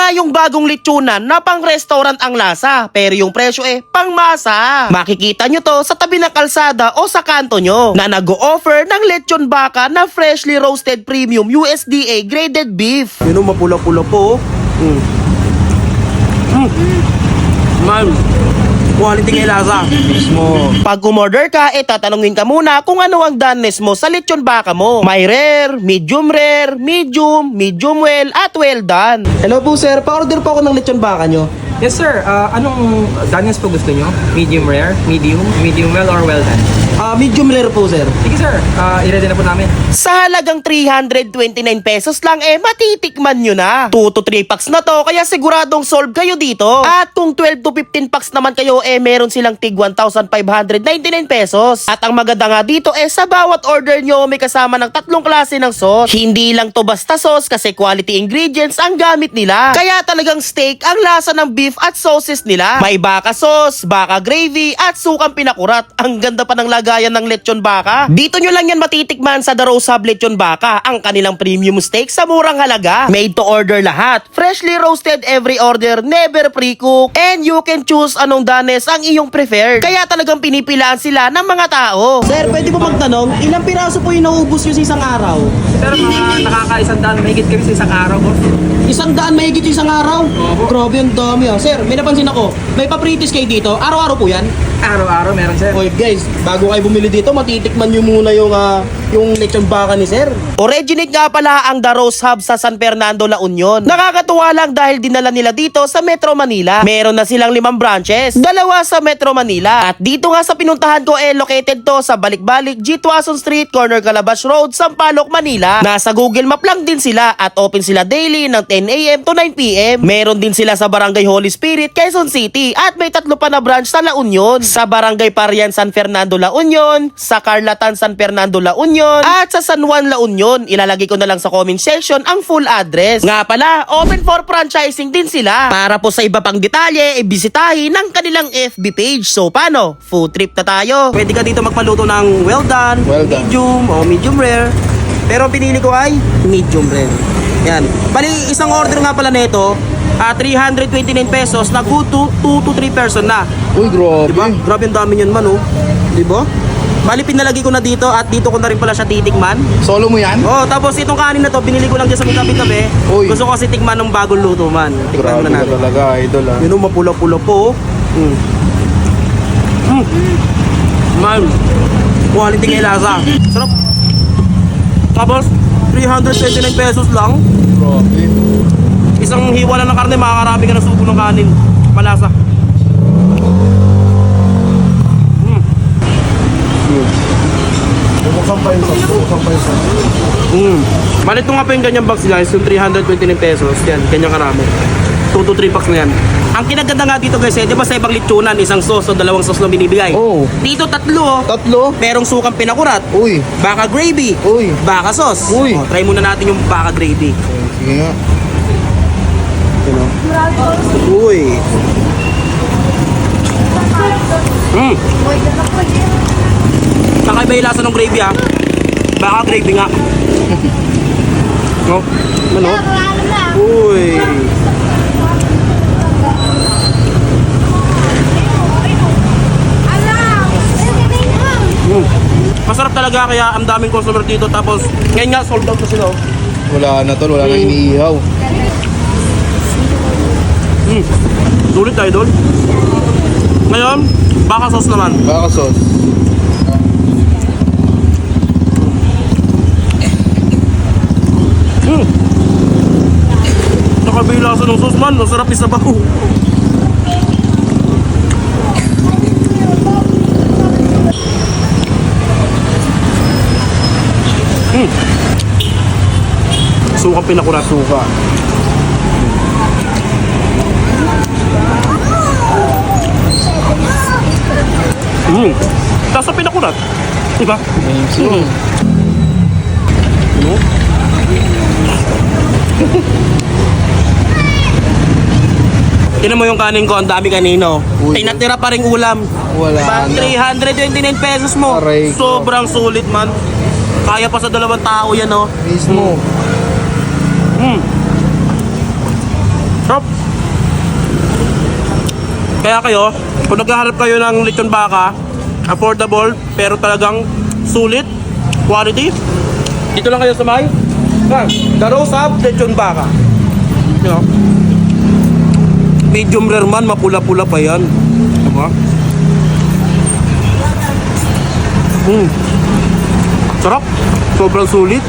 nga yung bagong lechonan na pang restaurant ang lasa, pero yung presyo eh pang masa. Makikita nyo to sa tabi ng kalsada o sa kanto nyo na nag-o-offer ng lechon baka na freshly roasted premium USDA graded beef. Yun mapula-pula po. Mm. Mm. Man, quality kay lasa. Mismo. Pag umorder ka, eh tatanungin ka muna kung ano ang doneness mo sa lechon baka mo. May rare, medium rare, medium, medium well, at well done. Hello po sir, pa-order po ako ng lechon baka nyo. Yes sir, Ah, anong Daniels po gusto nyo? Medium rare, medium, medium well or well done? Ah, medium rare po sir. Sige sir, Ah, i-ready na po namin. Sa halagang 329 pesos lang eh matitikman nyo na. 2 to 3 packs na to kaya siguradong solve kayo dito. At kung 12 to 15 packs naman kayo eh meron silang tig 1,599 pesos. At ang maganda nga dito eh sa bawat order nyo may kasama ng tatlong klase ng sauce. Hindi lang to basta sauce kasi quality ingredients ang gamit nila. Kaya talagang steak ang lasa ng beef at sauces nila. May baka sauce, baka gravy at sukang pinakurat. Ang ganda pa ng lagayan ng lechon baka. Dito nyo lang yan matitikman sa The Rose Hub Lechon Baka, ang kanilang premium steak sa murang halaga. Made to order lahat. Freshly roasted every order, never pre-cook. And you can choose anong danes ang iyong preferred. Kaya talagang pinipilaan sila ng mga tao. Sir, pwede po magtanong, ilang piraso po yung naubos nyo sa isang araw? Pero mga nakakaisang daan, mahigit kami sa isang araw boss. Isang daan mahigit yung isang araw? Grabe, ang dami ah. Sir, may napansin ako, may papritis kayo dito. Araw-araw po yan? Araw-araw meron sir. Okay guys, bago kayo bumili dito, matitikman nyo muna yung, ah, yung lechon baka ni sir. Originate nga pala ang The Rose Hub sa San Fernando, La Union. Nakakatuwa lang dahil dinala nila dito sa Metro Manila. Meron na silang limang branches, dalawa sa Metro Manila. At dito nga sa pinuntahan ko eh, located to sa Balik-Balik, G. Tuason Street, corner Calabash Road, Sampaloc, Manila. Nasa Google Map lang din sila at open sila daily ng 10 a.m. to 9 p.m. Meron din sila sa Barangay Holy Spirit, Quezon City at may tatlo pa na branch sa La Union. Sa Barangay Parian, San Fernando, La Union, sa Carlatan, San Fernando, La Union, at sa San Juan, La Union. Ilalagay ko na lang sa comment section ang full address. Nga pala, open for franchising din sila. Para po sa iba pang detalye, ibisitahin ng kanilang FB page. So paano? Food trip na tayo. Pwede ka dito magpaluto ng well done, Well done. medium o medium rare. Pero ang pinili ko ay medium rare. Yan. Bali, isang order nga pala nito, ah 329 pesos, nag 2 to 2 to 3 person na. Uy, grabe. Diba? Grabe ang dami niyan man, oh. Diba? Bali, pinalagay ko na dito at dito ko na rin pala siya titikman. Solo mo yan? Oh, tapos itong kanin na to, binili ko lang dyan sa may tabi-tabi. Uy. Gusto ko kasi tikman ng bagong luto man. Tikman Grabe ka natin. talaga, idol ah. Yun oh, mapula-pula po. oh. Mm. Mm. Man, quality kay lasa. Sarap. Tapos, 329 pesos lang. Grabe. Isang hiwa lang ng karne, makakarami ka ng subo ng kanin. Malasa. Mm. Bubuksan pa yung sauce. Bubuksan pa yung sauce. Mm. Malit ko nga pa yung ganyang box is yung 329 pesos. Yan, ganyang karami. 2 to 3 packs na yan. Ang kinaganda nga dito guys, eh, di ba sa ibang litsunan, isang sauce o dalawang sauce lang binibigay? Oo. Dito tatlo, oh. Tatlo? merong sukang pinakurat, Uy. baka gravy, Uy. baka sauce. Uy. Oh, try muna natin yung baka gravy. Sige nga. Know? Uy. Mm. Kakaiba yung lasa ng gravy ah. Baka gravy nga. no? Ano? Uy. Mm. Masarap talaga kaya ang daming customer dito tapos ngayon nga sold out na sila. oh. Wala na tol, wala na Mm. iniihaw. Mm. Sulit idol. Ngayon, baka sauce naman. Baka sauce. Nakabila sa ng sauce man, masarap isabaw. Mm. Sukang pinakurat. Suka. Mm. Tapos sa pinakurat. Diba? Amazing. Mm. Ano? Tinan mo yung kanin ko, ang dami kanino. Uy. Ay, natira pa rin ulam. Wala Pang na. 329 pesos mo. Aray ko. Sobrang sulit man. Kaya pa sa dalawang tao yan, oh. Mismo. Mm. Sarap. Kaya kayo, kung naghahanap kayo ng lechon baka, affordable, pero talagang sulit, quality, dito lang kayo sa may, ah, The Rose Hub Lechon Baka. You know? Medium rare man, mapula-pula pa yan. Diba? Mm. Sarap. Sobrang sulit.